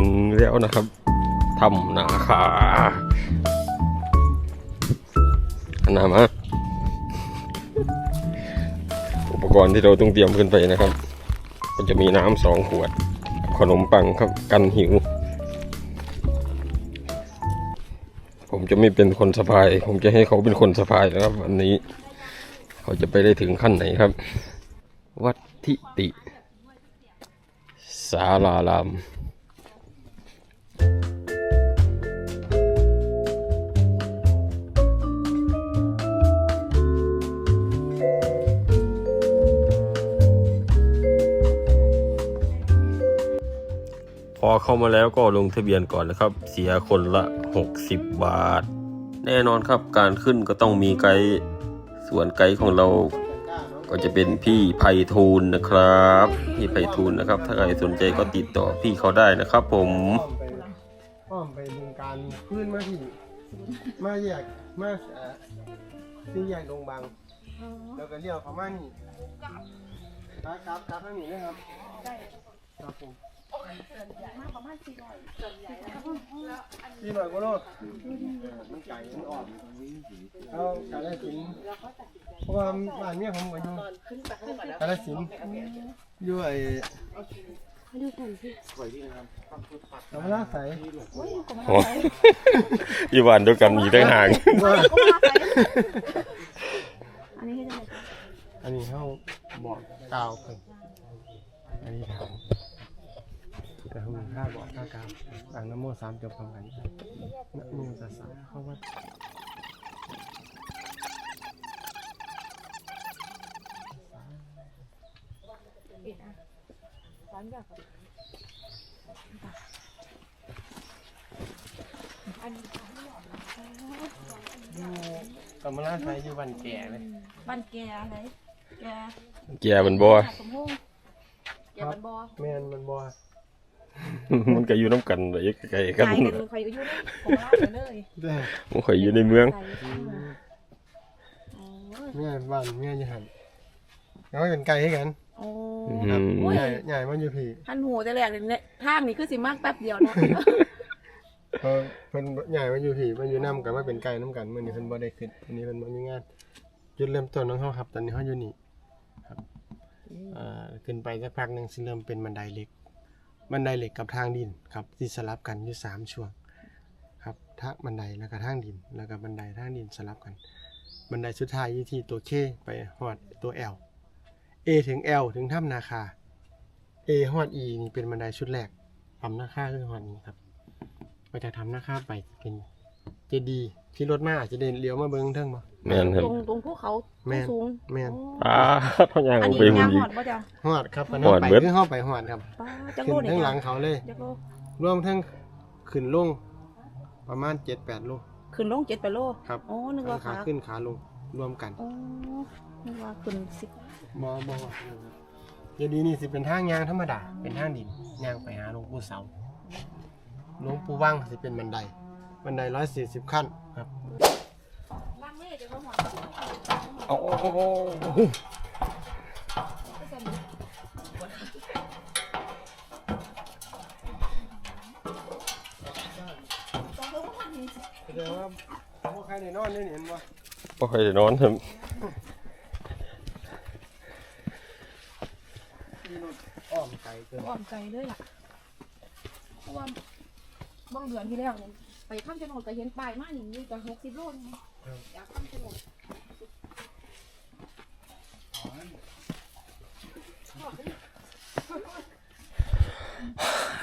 งแล้วนะครับทำนาคาอันนามาอุปกรณ์ที่เราต้องเตรียมขึ้นไปนะครับ ก็จะมีน้ำสองขวด ขนมปังครับกันหิว ผมจะไม่เป็นคนสะพาย ผมจะให้เขาเป็นคนสะพายนะครับ วันนี้ เขาจะไปได้ถึงขั้นไหนครับ วัดทิติ สาราราม เข้ามาแล้วก็ลงทะเบียนก่อนนะครับ เสียคนละ 60 บาท แน่นอนครับการขึ้นก็ต้องมีไกด์ส่วนไกด์ของเราก็จะเป็นพี่ไพฑูรย์นะครับ พี่ไพฑูรย์นะครับ ถ้าใครสนใจก็ติดต่อพี่เขาได้นะครับ ผมอ้อมไปอ้อมไปบึงการขึ้นมาที่มาแยกมาเอ่อที่แยกดงบางแล้วก็เลี้ยวเข้ามานี่ครับครับครับทางนี้นะครับครับผม สี่ร้อยกว่าโลเออมันไก่มันอ่อนเอากาลสินธุ์เพราะว่าบ้านเมียผมก็อยู่กาลสินธุ์อยู่ไอ้ธรรมราชใสโอ้อยู่บ้านเดียวกันอีกต่างหากว่าอันนี้ให้ได้อันนี้เขาบอกกล่าวเพิ่นอันนี้ถาม แต่เขามีค่าบอกค่ากล่าวอ่างน้ำโมสามจบพร้อมกันนะโมตัสสะเข้าวัดอีกอะร้านแบบอันนี้อยู่กำมะลาไซอยู่วันแก่เลยบ้านแกอะไรแกแกมันบ่ สมพงษ์แกบ้านบอ แม่นมันบ่ มันก็อยู่น้ำกันเลยไกลๆกันไก่กันใครอยู่ในของร้านเลยได้มันข่อยอยู่ในเมืองไก่อ๋อแม่บ้านแม่อยี่หันแล้วก็เป็นไก่ให้กันโอ้อืครับมใหญ่ใหญ่มันอยู่พี่ท่านหูแต่แรกเลยเนี่ยทางนี้คือสิมากแป๊บเดียวนะเพราะเพิ่นใหญ่มันอยู่พี่มันอยู่น้ำกันมาเป็นไก่น้ำกันมื้อนี้เพิ่นบ่ได้ขึ้นอันนี้เพิ่นบ่มีงานจุดเริ่มต้นของเขาครับ ตอนนี้เขาอยู่นี่ครับอ่าขึ้นไปสักพักหนึงสิเริ่มเป็นบันไดเหล็ก บันไดเหล็กกับทางดินครับที่สลับกันอยู่สามช่วงครับทางบันไดแล้วก็ทางดิน แล้วก็บันไดทางดินสลับกัน บันไดสุดท้ายอยู่ที่ตัว K ไปฮอดตัว L A ถึง L ถึงถ้ำนาคา A ฮอด E นี่เป็นบันไดชุดแรกทำนาคาคือฮอดนี้ครับก็จะทำนาคาไปเป็นเจดีที่รถมาอาจจะเดินเลี้ยวมาเบิ้งเทิงบ่ แม่นครับตรงตรงภูเขาแม่น สูงแม่นโอ้ป้าท่อนยางอันออกนี้ไปหุ่ยานงอีหก อดป่ะจ๊ะฮอดครับอันฮอนั้นดไปเบิด คือเฮาไปฮอดครับป้าจังขึ้โลนเนี่ยทั้งหลัจ้ะงเขาเลยจังโลรวมทั้งขึ้นลงประมาณ7-8โลขึ้นลงเจ็ดไปโลครับโอ้นึกว่าขาขาขึ้นขาลงรวมกันโอ้นึกว่าขึ้นสิบบอบอเจดีย์นี่สิเป็นทางยางธรรมดาเป็นทางดินยางไปหาหลวงปู่เสาหลวงปู่ว่างสิเป็นบันได บันไดร้อยสี่สิบขั้นครับ ล่างเล่จะมาหอด โอ้โหแสดงว่าพวกใครในนอนนี่เห็นบ่บ่ค่อยได้นอนครับมีรถอ้อมไกลเกินอ่อนใจเลยล่ะเพราะว่าบางเดือนที่แล้วเนี่ยไปข้ามชะโนดก็เห็นป้ายมาหนิอยู่กับหกสิบโลนี่อยากข้ามชะโน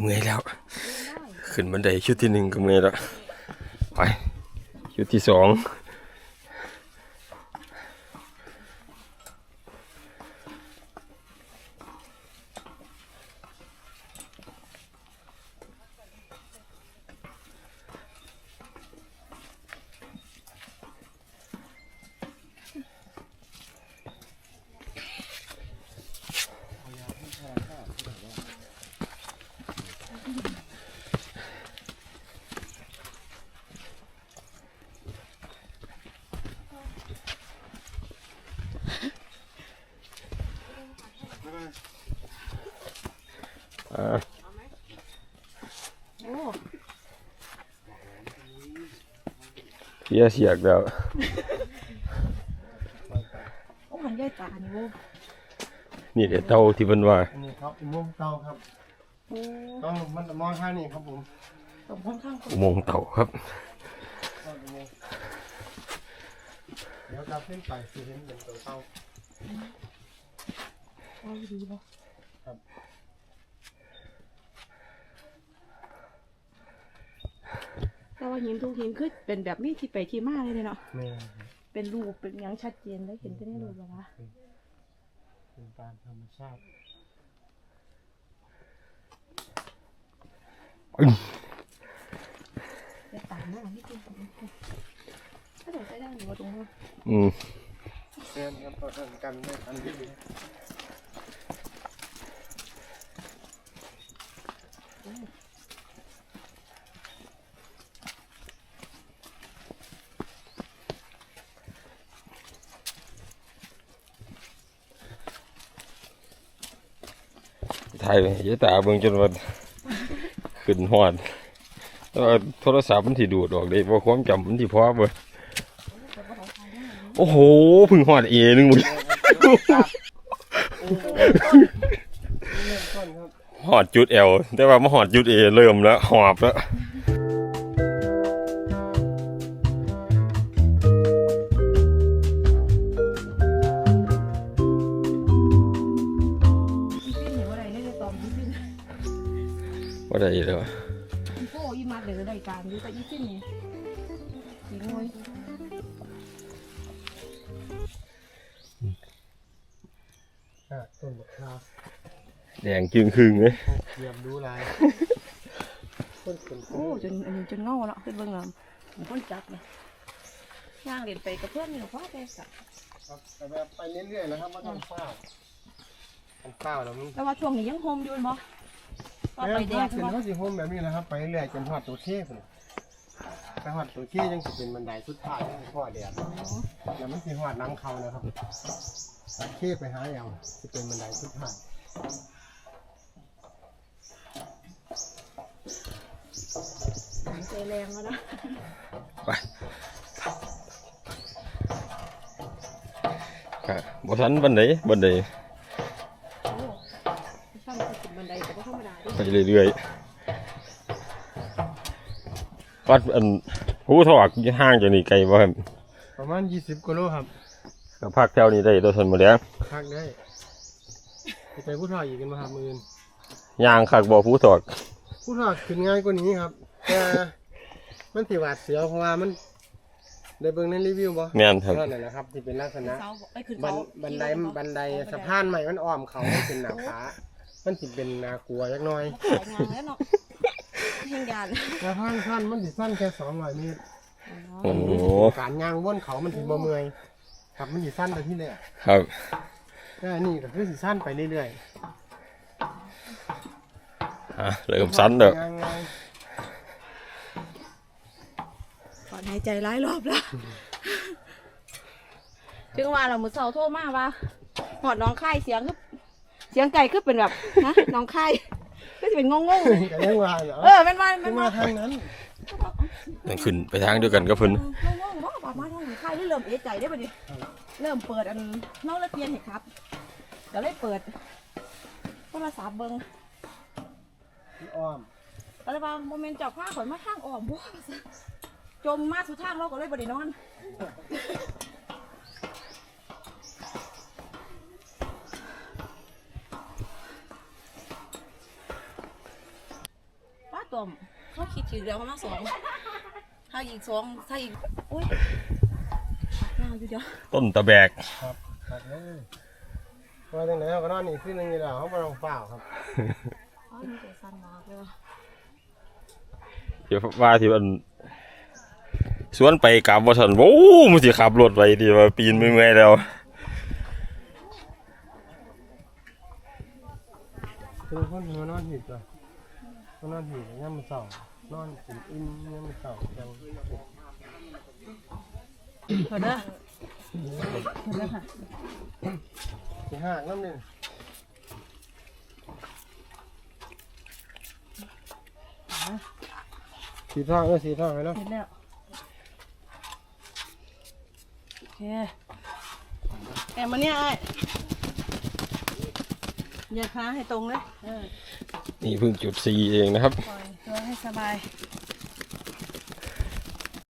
เมื่อยแล้ว ขึ้นบันไดชุดที่หนึ่งก็เมื่อยแล้ว ไป ชุดที่สองอ่า เสียเสียกแล้วโอ้หันใหญ่ตานี่โว้นี่เดี๋ยวเท่าที่เพิ่นว่าอันนี้ครับอุโมงค์เตาครับโอ้ต้องมันมองข้างนี้ครับผมตรงค่อนข้างอุโมงค์เต่าครับเข้าอุโมงค์เดี๋ยวกลับขึ้นไปสิเห็นเป็นตัวเตาโอ้ดีบ่ครับ แต่ว่าหินทุกหินคือเป็นแบบมีที่ไปที่มาเลยเนาะแม่เป็นรูปเป็นหยังชัดเจนได้เห็นจะได้รูปแล้ววะเป็นตามธรรมชาติจะต่างหน้าที่จริงถ้าเดี๋ยวใช้ได้หรือว่าตรงนู้นอืมเช่นครับต่อกันได้อันที่ ถ่ายไปยายตาเบิ่งจนว่าขึ้นฮอดแต่ว่าโทรศัพท์มันสิดูดออกได้บ่ความจำมันสิพอบ่โอ้โหเพึ่งฮอดเอนึงหมดเริ่มต้นครับฮอดจุด L แต่ว่ามาฮอดจุด A เริ่มแล้วหอบแล้ว โฟอีมัดเดี๋ยวรายการดูแต่อีฟินนี่สีงวยอะต้นมะพร้าวแดงจึงครึ่งเลยเยี่ยมดูลายต้นขนโอ้จนอันนี้จนเงาแล้วขึ้นเบื้องหลังผมคนจับเลยย่างเรียนไปกับเพื่อนนี่หรอพ่อไปสักครับแต่แบบไปเรื่อยๆนะครับว่าต้องเฝ้าต้องเฝ้าแล้วมันแต่ว่าช่วงนี้ยังโฮมอยู่มั้ย ตอนแม่ไปนแดภาพดเป็นมั้ว่าสิโฮมแบบนี้นะครับ ไปเรื่อยๆจนหอดตัวเข้พุ่นไปหอดตัวเข้ยังสิเป็นบันไดสุดท้ายยังพ่อแดดแล้วมันสิหอดน้ำเขานะครับเข้ไปหาเอาสิเป็นบันไดสุดท้ายใจแรงแล้วนะไปก็บ่ทันบันไดบันได โอ้ช่างจะขึ้นบันไดแต่ก็ธรรมดาดิ ไปเรื่อยๆวัดอันผู้ถอกห่างจากนี่ไกลบ่ครับประมาณ20กิโลครับก็พักแถวนี้ได้ตัวทันหมดแล้วพักได้สิไปผู้ทออีกกันมาครับมือนย่างคักบ่ผู้ถอกผู้ทอขึ้นง่ายกว่านี้ครับแต่มันสิหวาดเสียวเพราะว่ามันได้เบิ่งในรีวิวบ่แม่นครับนั่นแหละนะครับที่เป็นลักษณะเสาไอ้ขึ้นบัเขานบันไดบันไดสะพานใหม่มันอ้อมเขามันเป็นหน้าผา มันสิเป็นนากลัวจักหน่อยขายงานแล้วเนาะเฮงยานแต่ทางสั้นมันสิสั้นแค่200เมตรโอ้โหการย่างวนเขามันสิบ่เมื่อยครับมันสิสั้นไปที่แรกครับแต่อันนี่ก็คือสิสั้นไปเรื่อยอะเริ่มๆสั้นเด้อ ย่างง่ายถอนหายใจหลายรอบแล้วถึงว่าเรามือเสาโทรมาว่าหอดน้องไข่เสียงคือเสียงไก่คือเป็นแบบนะน้องไข่ก็จะเป็นงงๆก็ยังว่าเหรอเออเป็นว่าคืเป็อนว่ามาทางนั้นนั่นขึ้นไปทางเดียวกันกับเพิ่นงงๆว่าประมาณน้องไข่ที่เริ่มเอะใจได้ปะดิเริ่มเปิดอันน้องเลิกเรียนเห็นครับเดี๋ยวเลยเปิดโทรศัพท์เบิ้งพี่อ้อมอะไรบางโมเมนต์จับผ้าข่อยมาทางออกบ่จมมาสุดทางเราก็เลยบ่ได้นอน ตอมเขาคิดถึงแล้วมาสองถ้าอีกสองถ้าอีกโอ้ยนาวอยู่เดียวต้นตะแบกครับครับเลยว่าจังไหนเราก็นอนนี่ขึ้นนึงนี่แหละเขาบ่ต้องเฝ้าครับอ๋อมีแต่สั้นมากเลยว่ะเดี๋ยวว่าที่มันสวนไปกลับบ่ทันโว้มันสิขับรถไปดีว่าปีนไม่เมื่อยแล้วคือคนหัวนอนหิบเล ยมานอนหิบย่ำมือเสานอนอิ่มอิ่มย่ำมือเสาจังเพิ่นเด้อสิหักน้ำหนึ่งสีทองเออสีทองไปแล้วเห็นแล้วเคแอบมาเนี่ยไอ้อย่าขาให้ตรงเลยเออ นี่เพิ่งจุดสีเองนะครับ ปล่อยตัวให้สบาย